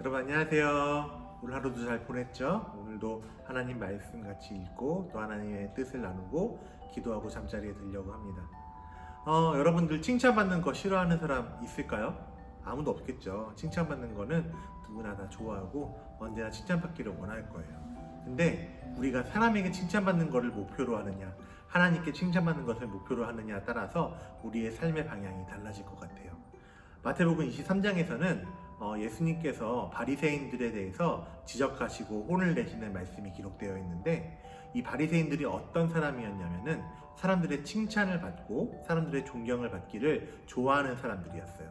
여러분 안녕하세요. 오늘 하루도 잘 보냈죠? 오늘도 하나님 말씀 같이 읽고 또 하나님의 뜻을 나누고 기도하고 잠자리에 들려고 합니다. 어, 여러분들 칭찬받는 거 싫어하는 사람 있을까요? 아무도 없겠죠. 칭찬받는 거는 누구나 다 좋아하고 언제나 칭찬받기를 원할 거예요. 근데 우리가 사람에게 칭찬받는 것을 목표로 하느냐, 하나님께 칭찬받는 것을 목표로 하느냐에 따라서 우리의 삶의 방향이 달라질 것 같아요. 마태복음 23장에서는 어, 예수님께서 바리새인들에 대해서 지적하시고 혼을 내시는 말씀이 기록되어 있는데 이 바리새인들이 어떤 사람이었냐면은 사람들의 칭찬을 받고 사람들의 존경을 받기를 좋아하는 사람들이었어요.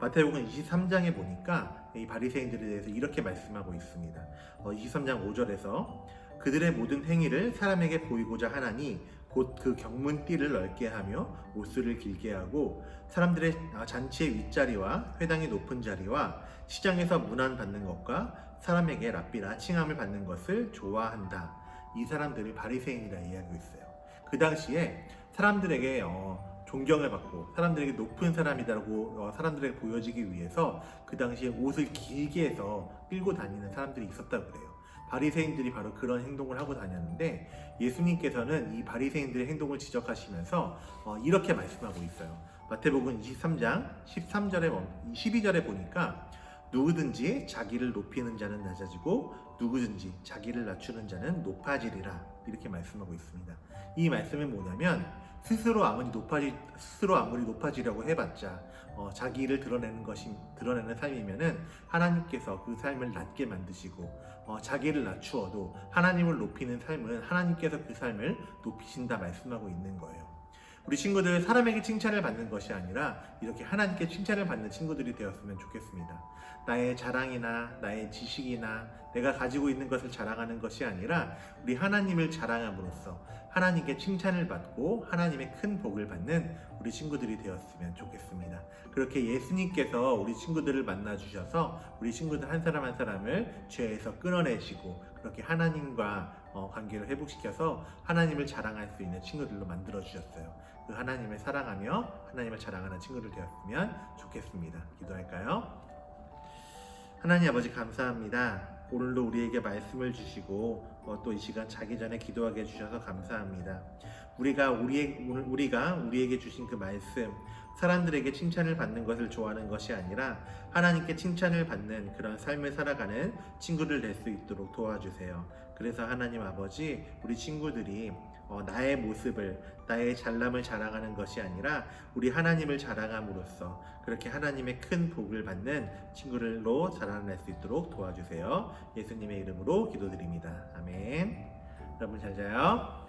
마태복음 23장에 보니까 이 바리새인들에 대해서 이렇게 말씀하고 있습니다. 어, 23장 5절에서 그들의 모든 행위를 사람에게 보이고자 하나니 곧 그 경문띠를 넓게 하며 옷수를 길게 하고 사람들의 아, 잔치의 윗자리와 회당의 높은 자리와 시장에서 문안 받는 것과 사람에게 랍비라 칭함을 받는 것을 좋아한다. 이 사람들을 바리새인이라 이야기하고 있어요. 그 당시에 사람들에게 어, 존경을 받고 사람들에게 높은 사람이라고 어, 사람들에게 보여지기 위해서 그 당시에 옷을 길게 해서 끌고 다니는 사람들이 있었다고 그래요. 바리새인들이 바로 그런 행동을 하고 다녔는데 예수님께서는 이 바리새인들의 행동을 지적하시면서 어, 이렇게 말씀하고 있어요. 마태복음 23장 13절에 12절에 보니까 누구든지 자기를 높이는 자는 낮아지고 누구든지 자기를 낮추는 자는 높아지리라 이렇게 말씀하고 있습니다. 이 말씀은 뭐냐면 스스로 아무리 높아지 스스로 아무리 높아지려고 해봤자 어, 자기를 드러내는 것이 드러내는 삶이면은 하나님께서 그 삶을 낮게 만드시고 어, 자기를 낮추어도 하나님을 높이는 삶은 하나님께서 그 삶을 높이신다 말씀하고 있는 거예요. 우리 친구들 사람에게 칭찬을 받는 것이 아니라 이렇게 하나님께 칭찬을 받는 친구들이 되었으면 좋겠습니다. 나의 자랑이나 나의 지식이나 내가 가지고 있는 것을 자랑하는 것이 아니라 우리 하나님을 자랑함으로써 하나님께 칭찬을 받고 하나님의 큰 복을 받는 우리 친구들이 되었으면 좋겠습니다. 그렇게 예수님께서 우리 친구들을 만나 주셔서 우리 친구들 한 사람 한 사람을 죄에서 끊어내시고 그렇게 하나님과 어, 관계를 회복시켜서 하나님을 자랑할 수 있는 친구들로 만들어 주셨어요. 그 하나님을 사랑하며 하나님을 자랑하는 친구들 되었으면 좋겠습니다. 기도할까요? 하나님 아버지 감사합니다. 오늘도 우리에게 말씀을 주시고 어, 또이 시간 자기 전에 기도하게 해주셔서 감사합니다. 우리가 우리 우리가 우리에게 주신 그 말씀 사람들에게 칭찬을 받는 것을 좋아하는 것이 아니라 하나님께 칭찬을 받는 그런 삶을 살아가는 친구들 될 수 있도록 도와주세요. 그래서 하나님 아버지 우리 친구들이 어, 나의 모습을 나의 잘남을 자랑하는 것이 아니라 우리 하나님을 자랑함으로써 그렇게 하나님의 큰 복을 받는 친구들로 자라날 수 있도록 도와주세요. 예수님의 이름으로 기도드립니다. 아멘. 여러분 잘 자요.